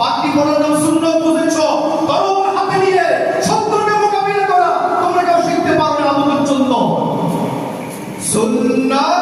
পাখি পড়ার নাম শূন্য বুঝেছ? তরোয়ার হাতে নিয়ে শত্রুকে মোকাবিলা করা। তোমরা শিখতে পারো না আমাদের জন্য। সুন্নাহ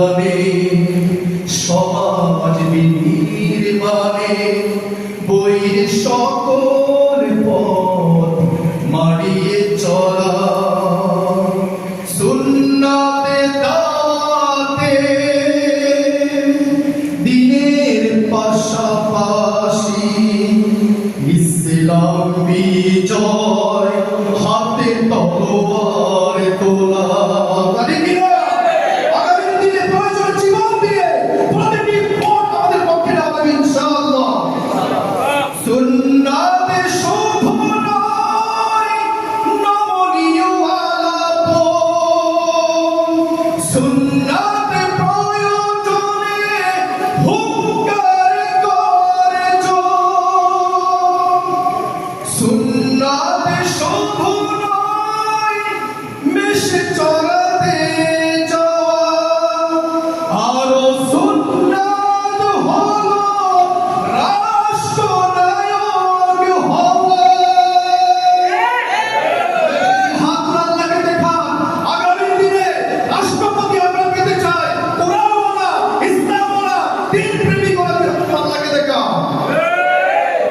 sunnah.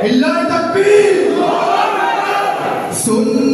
হিল্লায় তাকবীর। সুন্নাহ